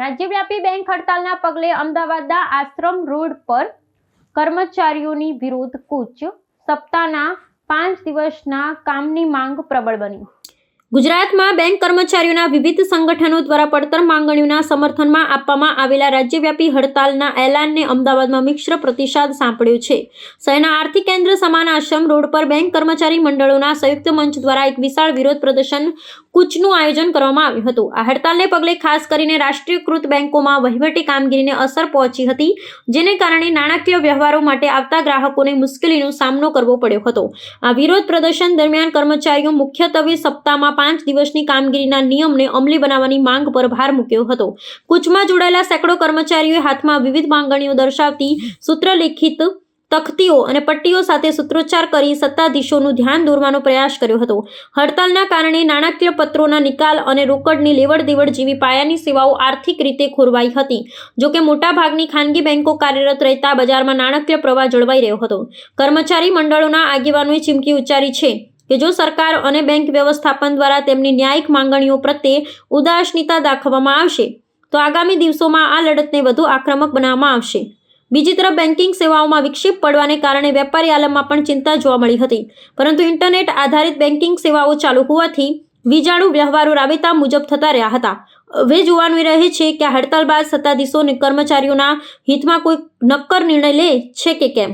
રાજ્યવ્યાપી બેંક હડતાલના પગલે અમદાવાદના આશ્રમ રોડ પર કર્મચારીઓની વિરોધ કૂચ. સપ્તાહના પાંચ દિવસના કામની માંગ પ્રબળ બની. ગુજરાતમાં બેંક કર્મચારીઓના વિવિધ સંગઠનો દ્વારા પડતર માંગણીઓના સમર્થનમાં આપવામાં આવેલા રાજ્યવ્યાપી હડતાલના એલાનને અમદાવાદમાં મિશ્ર પ્રતિસાદ સાંપડ્યો છે. શહેરના આર્થિક કેન્દ્ર સમાન આશ્રમ રોડ પર બેંક કર્મચારી મંડળોના સંયુક્ત મંચ દ્વારા એક વિશાળ વિરોધ પ્રદર્શન કૂચનું આયોજન કરવામાં આવ્યું હતું. આ હડતાલને પગલે ખાસ કરીને રાષ્ટ્રીયકૃત બેંકોમાં વહીવટી કામગીરીને અસર પહોંચી હતી, જેને કારણે નાણાકીય વ્યવહારો માટે આવતા ગ્રાહકોને મુશ્કેલીનો સામનો કરવો પડ્યો હતો. આ વિરોધ પ્રદર્શન દરમિયાન કર્મચારીઓ મુખ્યત્વે સપ્તાહમાં પાંચ દિવસની કામગીરીના નિયમને અમલી બનાવવાની માંગ પર ભાર મૂક્યો હતો. કૂચમાં જોડાયેલા સેંકડો કર્મચારીઓએ હાથમાં વિવિધ માંગણીઓ દર્શાવતી સૂત્રલિખિત તખ્તીઓ અને પટ્ટીઓ સાથે સૂત્રોચ્ચાર કરી સત્તાધીશોનું ધ્યાન દોરવાનો પ્રયાસ કર્યો હતો. હડતાલના કારણે નાણાકીય પત્રોના નિકાલ અને રોકડની લેવડ દેવડ જેવી પાયાની સેવાઓ આર્થિક રીતે ખોરવાઈ હતી. જો કે મોટાભાગની ખાનગી બેંકો કાર્યરત રહેતા બજારમાં નાણાકીય પ્રવાહ જળવાઈ રહ્યો હતો. કર્મચારી મંડળોના આગેવાનોએ ચીમકી ઉચ્ચારી છે કે જો સરકાર અને બેંક વ્યવસ્થાપન દ્વારા તેમની ન્યાયિક માંગણીઓ પ્રત્યે ઉદાસનીતા દાખવવામાં આવશે, તો આગામી દિવસોમાં આ લડતને વધુ આક્રમક બનાવવામાં આવશે. બીજી તરફ બેન્કિંગ સેવાઓમાં વિક્ષેપ પડવાને કારણે વેપારી આલમમાં પણ ચિંતા જોવા મળી હતી. પરંતુ ઇન્ટરનેટ આધારિત બેન્કિંગ સેવાઓ ચાલુ હોવાથી વીજાણુ વ્યવહારો રાબેતા મુજબ થતા રહ્યા હતા. હવે જોવાનું રહે છે કે હડતાલ બાદ સત્તાધીશો અને કર્મચારીઓના હિતમાં કોઈ નક્કર નિર્ણય લે છે કે કેમ?